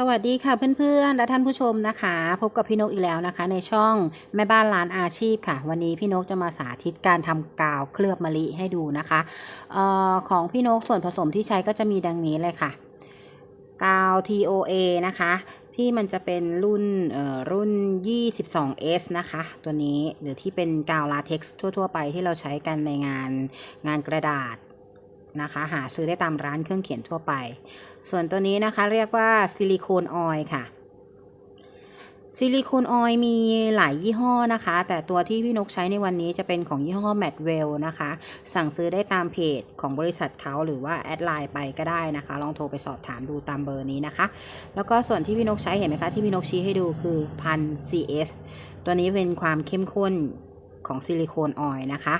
สวัสดีค่ะเพื่อนๆ และท่านผู้ชมนะคะ พบกับพี่นกอีกแล้วนะคะ ในช่องแม่บ้านร้านอาชีพค่ะ วันนี้พี่นกจะมาสาธิตการทำกาวเคลือบมะลิให้ดูนะคะออของพี่นกส่วนผสมที่ใช้ก็จะมีดังนี้เลยค่ะ กาว TOA นะคะ ที่มันจะเป็นรุ่นรุ่น 22S นะคะ ตัวนี้หรือที่เป็นกาวลาเท็กซ์ทั่ว ๆ ไปที่เราใช้กันในงานงานกระดาษ นะคะ หาซื้อได้ตามร้านเครื่องเขียนทั่วไป ส่วนตัวนี้นะคะเรียกว่าซิลิโคนออยค่ะซิลิโคนออยมีหลายยี่ห้อนะคะ แต่ตัวที่พี่นกใช้ในวันนี้จะเป็นของยี่ห้อ m a t w e l l นะคะ สั่งซื้อได้ตามเพจของบริษัทเขาหรือว่าแอดไลน์ไปก็ได้นะคะ ลองโทรไปสอบถามดูตามเบอร์นี้นะคะ แล้วก็ส่วนที่พี่นกใช้เห็นไหมคะ ที่พี่นกชี้ให้ดูคือพัน CS ตัวนี้เป็นความเข้มข้นของซิลิโคนออยนะคะ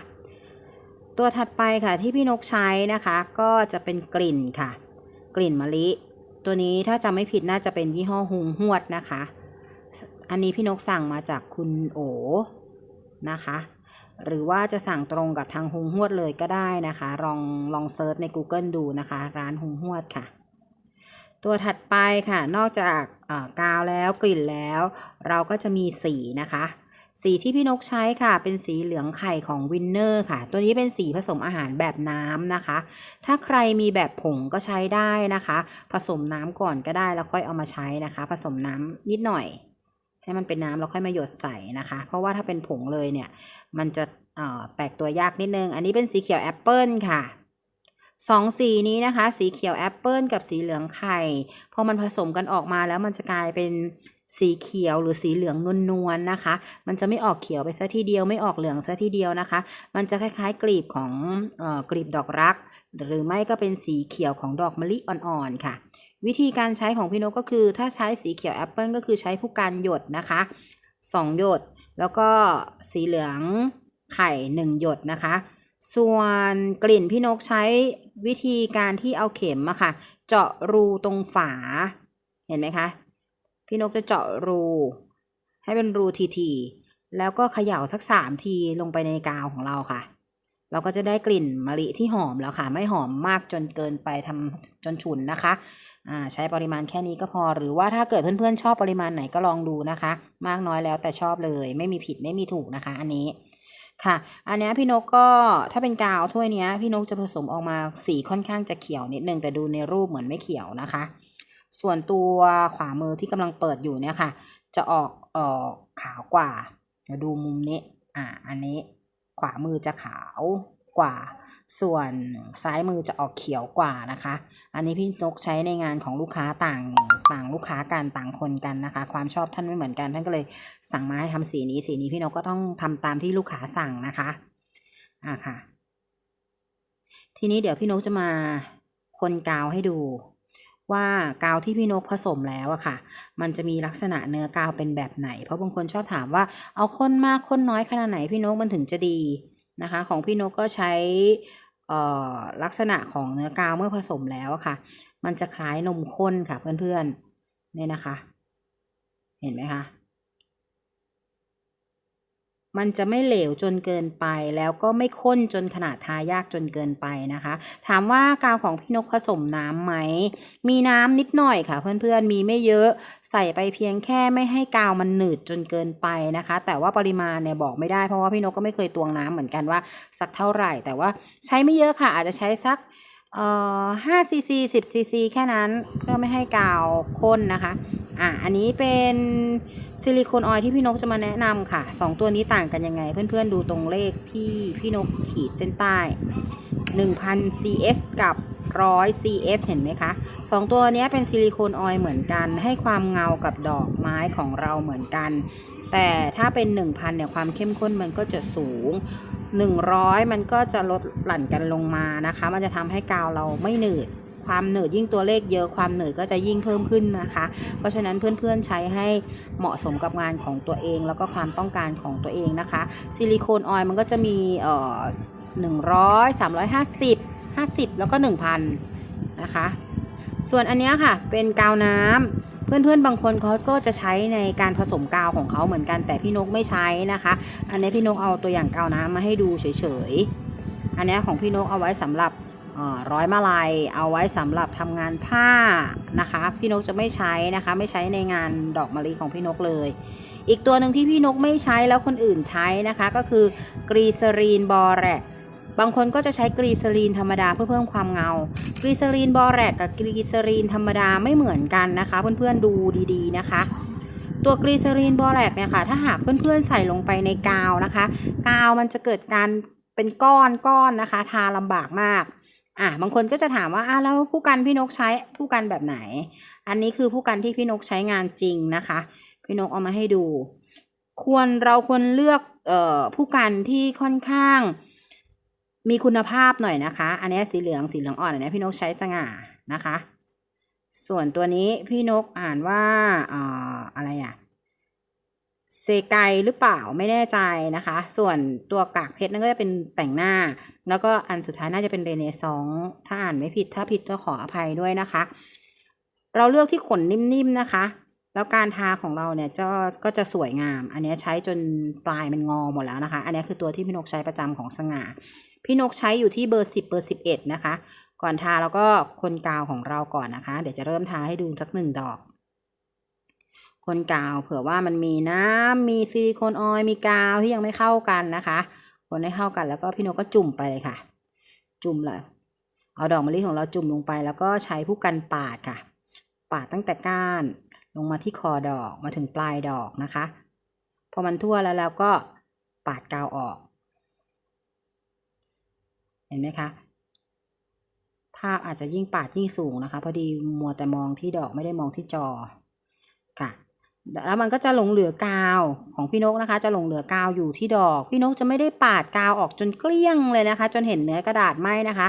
ตัวถัดไปค่ะที่พี่นกใช้นะคะ ก็จะเป็นกลิ่นค่ะ กลิ่นมะลิ ตัวนี้ถ้าจำไม่ผิดน่าจะเป็นยี่ห้อฮุงฮวดนะคะ อันนี้พี่นกสั่งมาจากคุณโอนะคะ หรือว่าจะสั่งตรงกับทางฮุงฮวดเลยก็ได้นะคะ ลองลองเซิร์ชใน Google ดูนะคะ ร้านฮุงฮวดค่ะ ตัวถัดไปค่ะ นอกจากกาวแล้วกลิ่นแล้ว เราก็จะมีสีนะคะ สีที่พี่นกใช้ค่ะ เป็นสีเหลืองไข่ของวินเนอร์ค่ะ ตัวนี้เป็นสีผสมอาหารแบบน้ำนะคะ ถ้าใครมีแบบผงก็ใช้ได้นะคะ ผสมน้ำก่อนก็ได้แล้วค่อยเอามาใช้นะคะ ผสมน้ำนิดหน่อย ให้มันเป็นน้ำแล้วค่อยมาหยดใส่นะคะ เพราะว่าถ้าเป็นผงเลยเนี่ย มันจะแตกตัวยากนิดนึง อันนี้เป็นสีเขียวแอปเปิลค่ะสองสีนี้นะคะ สีเขียวแอปเปิลกับสีเหลืองไข่ พอมันผสมกันออกมาแล้วมันจะกลายเป็น สีเขียวหรือสีเหลืองนวลๆนะคะ มันจะไม่ออกเขียวไปซะทีเดียวไม่ออกเหลืองซะทีเดียวนะคะ มันจะคล้ายๆกลีบของออกลีบดอกรัก หรือไม่ก็เป็นสีเขียวของดอกมะลิอ่อนๆค่ะ วิธีการใช้ของพี่นกก็คือ ถ้าใช้สีเขียวแอปเปิลก็คือใช้ผู้การหยดนะคะสองหยด แล้วก็สีเหลืองไข่หนึ่งหยดนะคะ ส่วนกลิ่นพี่นกใช้วิธีการที่เอาเข็มอะค่ะ เจาะรูตรงฝาเห็นไหมคะ พี่นกจะเจาะรู ให้เป็นรูทีๆแล้วก็เขย่าสักสามทีลงไปในกาวของเราค่ะ เราก็จะได้กลิ่นมะลิที่หอมแล้วค่ะ ไม่หอมมากจนเกินไปทำจนฉุนนะคะอ่าใช้ปริมาณแค่นี้ก็พอ หรือว่าถ้าเกิดเพื่อนๆชอบปริมาณไหนก็ลองดูนะคะ มากน้อยแล้วแต่ชอบเลย ไม่มีผิดไม่มีถูกนะคะ อันนี้ค่ะ อันนี้พี่นกก็ถ้าเป็นกาวถ้วยนี้พี่นกจะผสมออกมาสีค่อนข้างจะเขียวนิดนึงแต่ดูในรูปเหมือนไม่เขียวนะคะ ส่วนตัวขวามือที่กำลังเปิดอยู่เนี่ยค่ะ จะออกเอ่อขาวกว่าเดี๋ยวดูมุมนี้ อ่า อันนี้ ขวามือจะขาวกว่า ส่วนซ้ายมือจะออกเขียวกว่านะคะ อันนี้พี่นกใช้ในงานของลูกค้าต่างต่างลูกค้ากันต่างคนกันนะคะ ความชอบท่านไม่เหมือนกัน ท่านก็เลยสั่งมาให้ทำสีนี้ สีนี้พี่นกก็ต้องทำตามที่ลูกค้าสั่งนะคะ อ่าค่ะ ทีนี้เดี๋ยวพี่นกจะมาคนกาวให้ดู ว่ากาวที่พี่นกผสมแล้วอะค่ะ มันจะมีลักษณะเนื้อกาวเป็นแบบไหน เพราะบางคนชอบถามว่าเอาข้นมากข้นน้อยขนาดไหนพี่นกมันถึงจะดีนะคะ ของพี่นกก็ใช้ลักษณะของเนื้อกาวเมื่อผสมแล้วอะค่ะ มันจะคล้ายนมข้นค่ะเพื่อนๆเนี่ยนะคะ เห็นไหมคะ มันจะไม่เหลวจนเกินไป แล้วก็ไม่ข้นจนขนาดทายากจนเกินไปนะคะ ถามว่ากาวของพี่นกผสมน้ำไหม มีน้ำนิดหน่อยค่ะ เพื่อนๆ มีไม่เยอะใส่ไปเพียงแค่ไม่ให้กาวมันหนืดจนเกินไปนะคะ แต่ว่าปริมาณเนี่ยบอกไม่ได้เพราะว่าพี่นกก็ไม่เคยตวงน้ำเหมือนกันว่าสักเท่าไหร่ แต่ว่าใช้ไม่เยอะค่ะ อาจจะใช้สักเอ่อ5ซีซี10ซีซีแค่นั้นเพื่อไม่ให้กาวข้นนะคะ อะ อันนี้เป็น ซิลิโคนออยที่พี่นกจะมาแนะนำค่ะ 2 ตัวนี้ต่างกันยังไง เพื่อนๆดูตรงเลขที่พี่นกขีดเส้นใต้ 1,000 CS กับ 100 CS เห็นไหมคะ 2 ตัวนี้เป็นซิลิโคนออยเหมือนกัน ให้ความเงากับดอกไม้ของเราเหมือนกัน แต่ถ้าเป็น 1,000 เนี่ยความเข้มข้นมันก็จะสูง 100 มันก็จะลดหลั่นกันลงมานะคะ มันจะทำให้กาวเราไม่หนืด ความเหนืดยิ่งตัวเลขเยอะความเหนืดก็จะยิ่งเพิ่มขึ้นนะคะ เพราะฉะนั้นเพื่อนๆใช้ให้เหมาะสมกับงานของตัวเอง แล้วก็ความต้องการของตัวเองนะคะ ซิลิโคนออยล์มันก็จะมีเอ่อหนึ่งร้อยสามร้อยห้าสิบห้าสิบแล้วก็หนึ่งพันนะคะ ส่วนอันนี้ค่ะเป็นกาวน้ำเพื่อนๆ บางคนเขาก็จะใช้ในการผสมกาวของเขาเหมือนกันแต่พี่นกไม่ใช้นะคะ อันนี้พี่นกเอาตัวอย่างกาวน้ำมาให้ดูเฉยๆ อันนี้ของพี่นกเอาไว้สำหรับ ร้อยมาลัยเอาไว้สำหรับทำงานผ้านะคะ พี่นกจะไม่ใช้นะคะ ไม่ใช้ในงานดอกมะลิของพี่นกเลย อีกตัวหนึ่งที่พี่นกไม่ใช้แล้วคนอื่นใช้นะคะ ก็คือกรีซรีนบอแรกบางคนก็จะใช้กรีซรีนธรรมดาเพื่อเพิ่มความเงา กรีซรีนบอแรกกับกรีซรีนธรรมดาไม่เหมือนกันนะคะ เพื่อนๆดูดีๆนะคะ ตัวกรีซรีนบอแรกเนี่ยค่ะ ถ้าหากเพื่อนๆใส่ลงไปในกาวนะคะ กาวมันจะเกิดการเป็นก้อนก้อนนะคะ ทาลำบากมาก อะบางคนก็จะถามว่าอะแล้วผู้กันพี่นกใช้ผู้กันแบบไหน อันนี้คือผู้กันที่พี่นกใช้งานจริงนะคะ พี่นกเอามาให้ดู ควรเราควรเลือกเอ่อผู้กันที่ค่อนข้าง มีคุณภาพหน่อยนะคะ อันนี้สีเหลืองสีเหลืองอ่อนอันนี้พี่นกใช้สง่านะคะ ส่วนตัวนี้พี่นกอ่านว่าเอ่ออะไรอะ เซไกหรือเปล่าไม่แน่ใจนะคะ ส่วนตัวกากเพชรนั่นก็จะเป็นแต่งหน้า แล้วก็อันสุดท้ายน่าจะเป็นเรเนซองส์ถ้าอ่านไม่ผิดถ้าผิดก็ขออภัยด้วยนะคะ เราเลือกที่ขนนิ่มๆนะคะ แล้วการทาของเราเนี่ยจะก็จะสวยงาม อันนี้ใช้จนปลายมันงอหมดแล้วนะคะ อันนี้คือตัวที่พี่นกใช้ประจำของสง่า พี่นกใช้อยู่ที่เบอร์สิบเบอร์สิบเอ็ดนะคะ ก่อนทาแล้วก็คนกาวของเราก่อนนะคะ เดี๋ยวจะเริ่มทาให้ดูสักหนึ่งดอก คนกาว เผื่อว่ามันมีน้ำมีซิลิโคนออยล์มีกาวที่ยังไม่เข้ากันนะคะ คนให้เข้ากันแล้วก็พี่นกก็จุ่มไปเลยค่ะ จุ่มเลยเอาดอกมะลิของเราจุ่มลงไป แล้วก็ใช้ผู้กันปาดค่ะ ปาดตั้งแต่ก้านลงมาที่คอดอกมาถึงปลายดอกนะคะ พอมันทั่วแล้วแล้วก็ปาดกาวออก เห็นไหมคะ ภาพอาจจะยิ่งปาดยิ่งสูงนะคะ พอดีมัวแต่มองที่ดอกไม่ได้มองที่จอค่ะ แล้วมันก็จะหลงเหลือกาวของพี่นกนะคะ จะหลงเหลือกาวอยู่ที่ดอก พี่นกจะไม่ได้ปาดกาวออกจนเกลี้ยงเลยนะคะ จนเห็นเนื้อกระดาษไหมนะคะ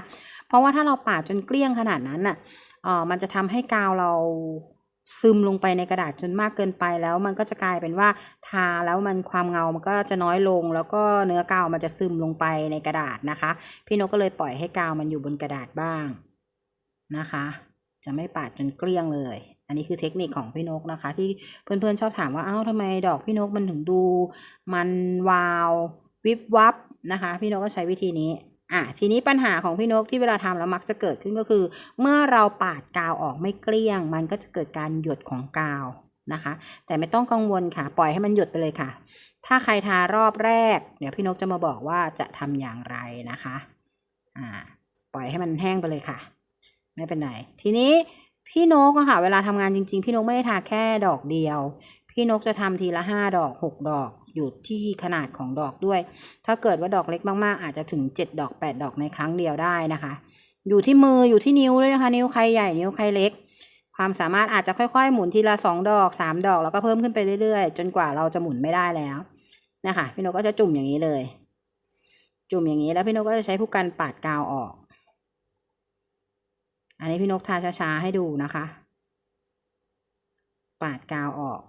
เพราะว่าถ้าเราปาดจนเกลี้ยงขนาดนั้นน่ะเออมันจะทำให้กาวเราซึมลงไปในกระดาษจนมากเกินไปแล้ว มันก็จะกลายเป็นว่าทาแล้วมันความเงามันก็จะน้อยลง แล้วก็เนื้อกาวมันจะซึมลงไปในกระดาษนะคะ พี่นกก็เลยปล่อยให้กาวมันอยู่บนกระดาษบ้างนะคะ จะไม่ปาดจนเกลี้ยงเลย อันนี้คือเทคนิคของพี่นกนะคะ ที่เพื่อนๆชอบถามว่าเอ้าทำไมดอกพี่นกมันถึงดู มันวาววิบวับนะคะ พี่นกก็ใช้วิธีนี้อะทีนี้ปัญหาของพี่นกที่เวลาทำแล้วมักจะเกิดขึ้นก็คือ เมื่อเราปาดกาวออกไม่เกลี้ยง มันก็จะเกิดการหยดของกาวนะคะ แต่ไม่ต้องกังวลค่ะ ปล่อยให้มันหยดไปเลยค่ะ ถ้าใครทารอบแรก เดี๋ยวพี่นกจะมาบอกว่าจะทำอย่างไรนะคะอ่าปล่อยให้มันแห้งไปเลยค่ะ ไม่เป็นไรทีนี้ พี่นกอะค่ะ เวลาทำงานจริง ๆ พี่นกไม่ได้ทาแค่ดอกเดียว พี่นกจะทำทีละห้าดอกหกดอกอยู่ที่ขนาดของดอกด้วย ถ้าเกิดว่าดอกเล็กมากๆ อาจจะถึงเจ็ดดอกแปดดอกในครั้งเดียวได้นะคะ อยู่ที่มืออยู่ที่นิ้วด้วยนะคะ นิ้วใครใหญ่นิ้วใครเล็ก ความสามารถอาจจะค่อยๆ หมุนทีละสองดอกสามดอกแล้วก็เพิ่มขึ้นไปเรื่อยๆ จนกว่าเราจะหมุนไม่ได้แล้วนะคะ พี่นกก็จะจุ่มอย่างนี้เลย จุ่มอย่างนี้แล้วพี่นกก็จะใช้ผู้กันปาดกาวออก อันนี้พี่นกทาช้าๆให้ดูนะคะ ปาดกาวออก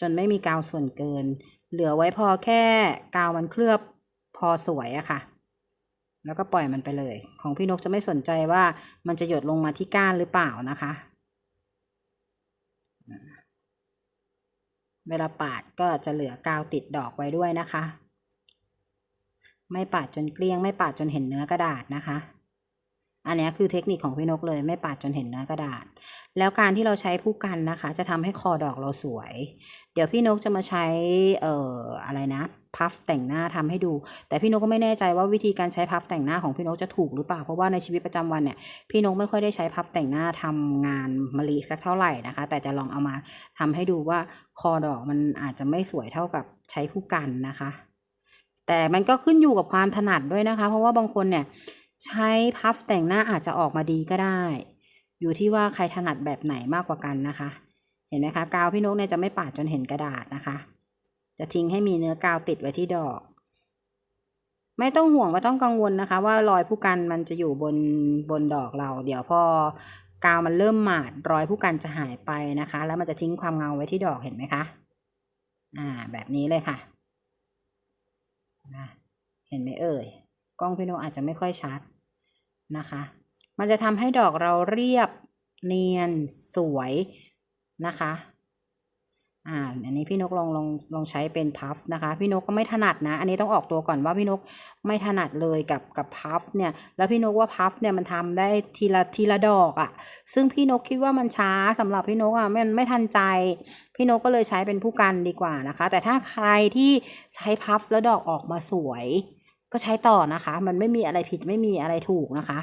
จนไม่มีกาวส่วนเกิน เหลือไว้พอแค่กาวมันเคลือบพอสวยอะค่ะ แล้วก็ปล่อยมันไปเลย ของพี่นกจะไม่สนใจว่ามันจะหยดลงมาที่ก้านหรือเปล่านะคะ เวลาปาดก็จะเหลือกาวติดดอกไว้ด้วยนะคะ ไม่ปาดจนเกลี้ยง ไม่ปาดจนเห็นเนื้อกระดาษนะคะ อันนี้คือเทคนิคของพี่นกเลยไม่ปาดจนเห็นเนื้อกระดาษ แล้วการที่เราใช้ผู้กันนะคะ จะทำให้คอดอกเราสวย เดี๋ยวพี่นกจะมาใช้เอ่ออะไรนะพัฟแต่งหน้าทำให้ดู แต่พี่นกก็ไม่แน่ใจว่าวิธีการใช้พัฟแต่งหน้าของพี่นกจะถูกหรือเปล่าเพราะว่าในชีวิตประจำวันเนี่ยพี่นกไม่ค่อยได้ใช้พัฟแต่งหน้าทำงานมะลิสักเท่าไหร่นะคะ แต่จะลองเอามาทำให้ดูว่าคอดอกมันอาจจะไม่สวยเท่ากับใช้ผู้กันนะคะ แต่มันก็ขึ้นอยู่กับความถนัดด้วยนะคะ เพราะว่าบางคนเนี่ย ใช้พัฟแต่งหน้าอาจจะออกมาดีก็ได้ อยู่ที่ว่าใครถนัดแบบไหนมากกว่ากันนะคะ เห็นไหมคะกาวพี่นกเนี่ยจะไม่ปาดจนเห็นกระดาษนะคะ จะทิ้งให้มีเนื้อกาวติดไว้ที่ดอก ไม่ต้องห่วงไม่ต้องกังวลนะคะ ว่ารอยผู้กันมันจะอยู่บนบนดอกเรา เดี๋ยวพอกาวมันเริ่มหมาดรอยผู้กันจะหายไปนะคะ แล้วมันจะทิ้งความเงาไว้ที่ดอกเห็นไหมคะอ่าแบบนี้เลยค่ะนะเห็นไหมเอ่ยกล้องพี่โนอาจจะไม่ค่อยชัด นะคะ มันจะทำให้ดอกเราเรียบเนียนสวยนะคะอ่าอันนี้พี่นกลองลองลองใช้เป็นพัฟนะคะ พี่นกก็ไม่ถนัดนะ อันนี้ต้องออกตัวก่อนว่าพี่นกไม่ถนัดเลยกับกับพัฟเนี่ย แล้วพี่นกว่าพัฟเนี่ยมันทำได้ทีละทีละดอกอะ่ะ ซึ่งพี่นกคิดว่ามันช้าสำหรับพี่นกอะ่ะมันไม่ทันใจ พี่นกก็เลยใช้เป็นผู้กันดีกว่านะคะ แต่ถ้าใครที่ใช้พัฟแล้วดอกออกมาสวย ก็ใช้ต่อนะคะ มันไม่มีอะไรผิดไม่มีอะไรถูกนะคะ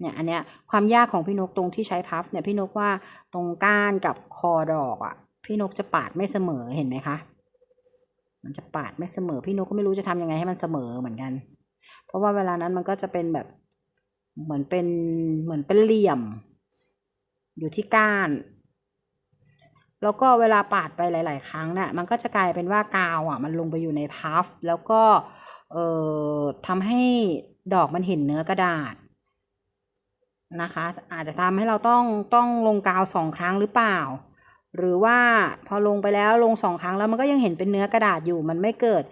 เนี่ยอันเนี้ยความยากของพี่นกตรงที่ใช้พัฟเนี่ยพี่นกว่าตรงก้านกับคอดอกอะ่ะ พี่นกจะปาดไม่เสมอเห็นไหมคะมันจะปาดไม่เสมอ พี่นกก็ไม่รู้จะทำยังไงให้มันเสมอเหมือนกัน เพราะว่าเวลานั้นมันก็จะเป็นแบบเหมือนเป็นเหมือนเป็นเหลี่ยม อยู่ที่ก้าน แล้วก็เวลาปาดไปหลาย ๆ ครั้งเนี่ยมันก็จะกลายเป็นว่ากาวอะ มันลงไปอยู่ในพัฟแล้วก็ เอ่อทำให้ดอกมันเห็นเนื้อกระดาษนะคะ อาจจะทำให้เราต้องต้องลงกาวสองครั้งหรือเปล่า หรือว่าพอลงไปแล้วลงสองครั้งแล้วมันก็ยังเห็นเป็นเนื้อกระดาษอยู่ มันไม่เกิด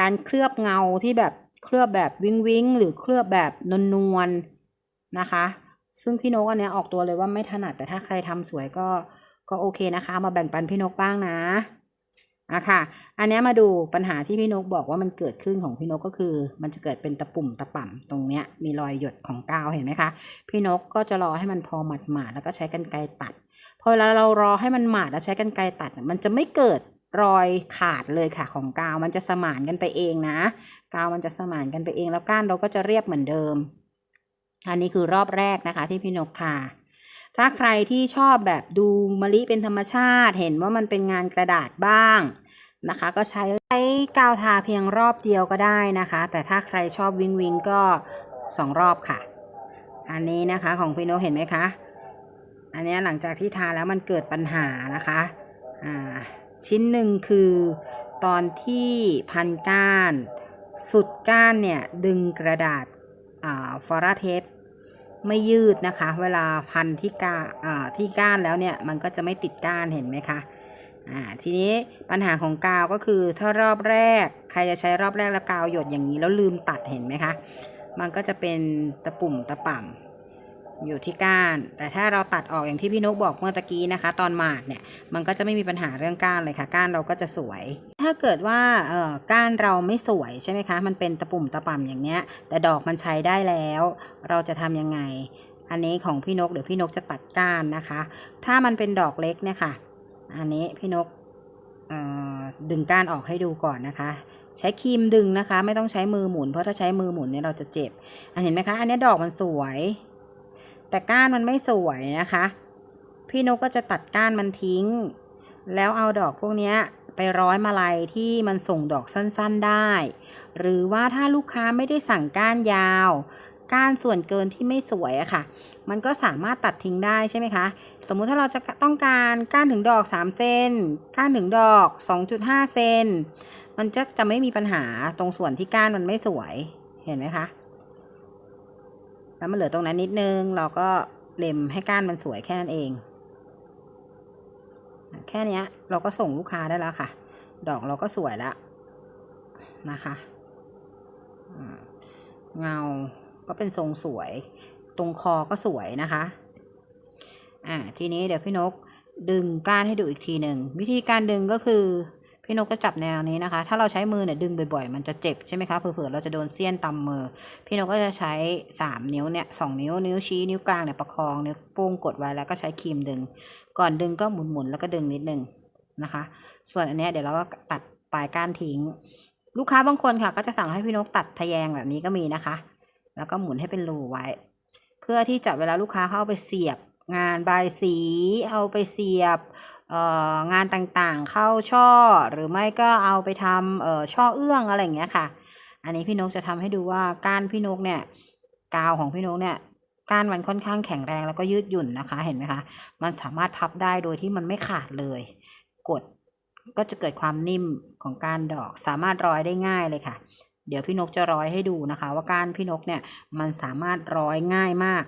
การเคลือบเงาที่แบบเคลือบแบบวิงวิงหรือเคลือบแบบนวลนวลนะคะ ซึ่งพี่นกอันเนี้ยออกตัวเลยว่าไม่ถนัดแต่ถ้าใครทำสวยก็ก็โอเคนะคะ มาแบ่งปันพี่นกบ้างนะ อะค่ะ อันนี้มาดูปัญหาที่พี่นกบอกว่ามันเกิดขึ้นของพี่นกก็คือ มันจะเกิดเป็นตะปุ่มตะป่ำตรงเนี้ยมีรอยหยดของกาวเห็นไหมคะ พี่นกก็จะรอให้มันพอหมาดๆแล้วก็ใช้กรรไกรตัด พอเวลาเรารอให้มันหมาดแล้วใช้กรรไกรตัด มันจะไม่เกิดรอยขาดเลยค่ะของกาวมันจะสมานกันไปเองนะ กาวมันจะสมานกันไปเองแล้วก้านเราก็จะเรียบเหมือนเดิม อันนี้คือรอบแรกนะคะที่พี่นกทา ถ้าใครที่ชอบแบบดูมะลิเป็นธรรมชาติ เห็นว่ามันเป็นงานกระดาษบ้างนะคะ ก็ใช้ใช้กาวทาเพียงรอบเดียวก็ได้นะคะ แต่ถ้าใครชอบวิงวิงก็สองรอบค่ะ อันนี้นะคะของพี่นเห็นไหมคะ อันนี้หลังจากที่ทาแล้วมันเกิดปัญหานะคะอ่าชิ้นหนึ่งคือตอนที่พันก้าน สุดก้านเนี่ย ดึงกระดาษอ่าฟอราเทป ไม่ยืดนะคะ เวลาพันที่กาที่ก้านแล้วเนี่ยมันก็จะไม่ติดก้านเห็นไหมคะอ่าทีนี้ปัญหาของกาวก็คือถ้ารอบแรก ใครจะใช้รอบแรกแล้วกาวหยดอย่างนี้แล้วลืมตัดเห็นไหมคะ มันก็จะเป็นตะปุ่มตะป่ำ อยู่ที่ก้าน แต่ถ้าเราตัดออกอย่างที่พี่นกบอกเมื่อตะกี้นะคะ ตอนหมาดเนี่ยมันก็จะไม่มีปัญหาเรื่องก้านเลยค่ะ ก้านเราก็จะสวย ถ้าเกิดว่าเอ่อก้านเราไม่สวยใช่ไหมคะ มันเป็นตะปุ่มตะป่ำอย่างเนี้ย แต่ดอกมันใช้ได้แล้ว เราจะทำยังไง อันนี้ของพี่นกเดี๋ยวพี่นกจะตัดก้านนะคะ ถ้ามันเป็นดอกเล็กเนี่ยค่ะ อันนี้พี่นกเอ่อดึงก้านออกให้ดูก่อนนะคะ ใช้ครีมดึงนะคะ ไม่ต้องใช้มือหมุนเพราะถ้าใช้มือหมุนเนี่ยเราจะเจ็บ อันเห็นไหมคะ อันนี้ดอกมันสวย แต่ก้านมันไม่สวยนะคะ พี่นกก็จะตัดก้านมันทิ้ง แล้วเอาดอกพวกนี้ไปร้อยมาลัยที่มันส่งดอกสั้นๆได้ หรือว่าถ้าลูกค้าไม่ได้สั่งก้านยาว ก้านส่วนเกินที่ไม่สวยอะค่ะ มันก็สามารถตัดทิ้งได้ใช่ไหมคะ สมมุติถ้าเราจะต้องการก้านถึงดอก 3 เซนก้านถึงดอก 2.5 เซนมันจะจะไม่มีปัญหาตรงส่วนที่ก้านมันไม่สวย เห็นไหมคะ แล้วมันเหลือตรงนั้นนิดนึง เราก็เล็มให้ก้านมันสวยแค่นั้นเอง แค่นี้เราก็ส่งลูกค้าได้แล้วค่ะ ดอกเราก็สวยแล้วนะคะเงาก็เป็นทรงสวย ตรงคอก็สวยนะคะอ่าทีนี้เดี๋ยวพี่นกดึงก้านให้ดูอีกทีหนึ่ง วิธีการดึงก็คือ พี่นกก็จับแนวนี้นะคะ ถ้าเราใช้มือเนี่ยดึงบ่อยๆ มันจะเจ็บใช่ไหมคะ เผื่อๆ เราจะโดนเสี้ยนตำมือ พี่นกก็จะใช้ 3 นิ้วเนี่ยสนิ้ว นิ้วชี้ นิ้วกลางเนี่ยประคอง นิ้วโป้งกดไว้แล้วก็ใช้ครีมดึง ก่อนดึงก็หมุนๆ แล้วก็ดึงนิดนึงนะคะ ส่วนอันนี้เดี๋ยวเราก็ตัดปลายก้านทิ้ง ลูกค้าบางคนค่ะ ก็จะสั่งให้พี่นกตัดทะแยงแบบนี้ก็มีนะคะ แล้วก็หมุนให้เป็นรูไว้ เพื่อที่จะเวลาลูกค้าเขาเอาไปเสียบงานใบสี เอาไปเสียบ งานต่างๆ เข้าช่อ หรือไม่ก็เอาไปทำช่อเอื้องอะไรอย่างเงี้ยค่ะ อันนี้พี่นกจะทำให้ดูว่าก้านพี่นกเนี่ยกาวของพี่นกเนี่ยก้านมันค่อนข้างแข็งแรงแล้วก็ยืดหยุ่นนะคะ เห็นไหมคะ มันสามารถพับได้โดยที่มันไม่ขาดเลย กดก็จะเกิดความนิ่มของก้านดอกสามารถร้อยได้ง่ายเลยค่ะ เดี๋ยวพี่นกจะร้อยให้ดูนะคะ ว่าก้านพี่นกเนี่ยมันสามารถร้อยง่ายมาก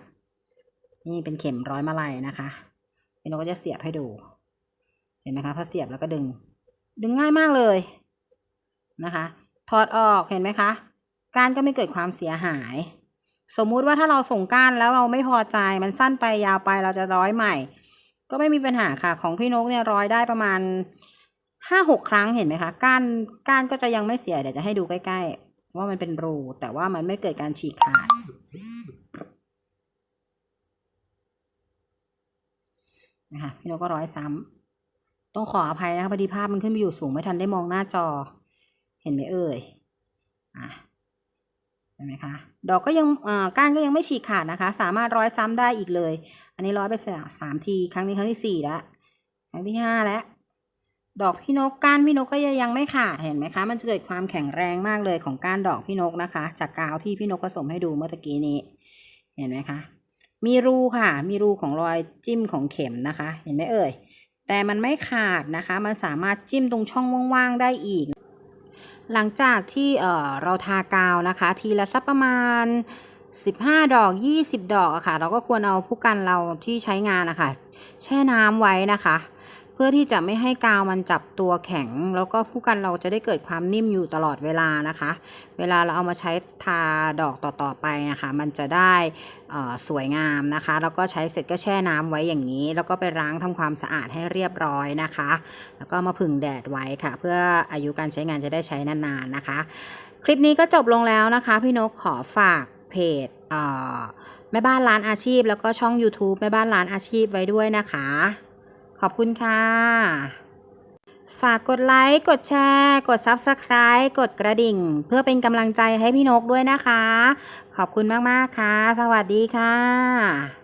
นี่เป็นเข็มร้อยมาลัยนะคะ พี่นกก็จะเสียบให้ดู เห็นไหมคะพอเสียบแล้วก็ดึง ดึงง่ายมากเลยนะคะ ถอดออกเห็นไหมคะก้านก็ไม่เกิดความเสียหาย สมมุติว่าถ้าเราส่งก้านแล้วเราไม่พอใจมันสั้นไปยาวไปเราจะร้อยใหม่ ก็ไม่มีปัญหาค่ะ ของพี่นกเนี่ยร้อยได้ประมาณห้าหกครั้งเห็นไหมคะก้านก้านก็จะยังไม่เสียเดี๋ยวจะให้ดูใกล้ๆ ว่ามันเป็นรู แต่ว่ามันไม่เกิดการฉีกขาด นะคะพี่นกก็ร้อยซ้ำ ต้องขออภัยนะคะพอดีภาพมันขึ้นไปอยู่สูงไม่ทันได้มองหน้าจอ เห็นไหมเอ่ยอะเห็นไหมคะดอกก็ยังอ่าก้านก็ยังไม่ฉีกขาดนะคะ สามารถร้อยซ้ำได้อีกเลย อันนี้ร้อยไปสามทีครั้งนี้ครั้งที่สี่แล้วครั้งที่ห้าแล้วดอกพี่นกก้านพี่นกก็ยังไม่ขาดเห็นไหมคะ มันจะเกิดความแข็งแรงมากเลยของก้านดอกพี่นกนะคะ จากกาวที่พี่นกผสมให้ดูเมื่อตะกี้นี้ เห็นไหมคะ มีรูค่ะ มีรูของรอยจิ้มของเข็มนะคะ เห็นไหมเอ่ย แต่มันไม่ขาดนะคะ มันสามารถจิ้มตรงช่องว่างๆได้อีก หลังจากที่เเราทากาวนะคะ ทีละสักประมาณ 15 ดอก 20 ดอกอะค่ะ เราก็ควรเอาผู้กันเราที่ใช้งานนะคะแช่น้ำไว้นะคะ พื่อที่จะไม่ให้กาวมันจับตัวแข็ง แล้วก็ผู้กันเราจะได้เกิดความนิ่มอยู่ตลอดเวลานะคะ เวลาเราเอามาใช้ทาดอกต่อๆไปนะคะ มันจะได้สวยงามนะคะ แล้วก็ใช้เสร็จก็แช่น้ำไว้อย่างนี้ แล้วก็ไปล้างทำความสะอาดให้เรียบร้อยนะคะ แล้วก็มาผึ่งแดดไว้ค่ะ เพื่ออายุการใช้งานจะได้ใช้นานๆนะคะ คลิปนี้ก็จบลงแล้วนะคะ พี่นกขอฝากเพจแม่บ้านร้านอาชีพ แล้วก็ช่อง YouTube แม่บ้านร้านอาชีพไว้ด้วยนะคะ ขอบคุณค่ะ ฝากกดไลค์ กดแชร์ กด Subscribe กดกระดิ่ง เพื่อเป็นกำลังใจให้พี่นกด้วยนะคะ ขอบคุณมาก ๆ ค่ะ สวัสดีค่ะ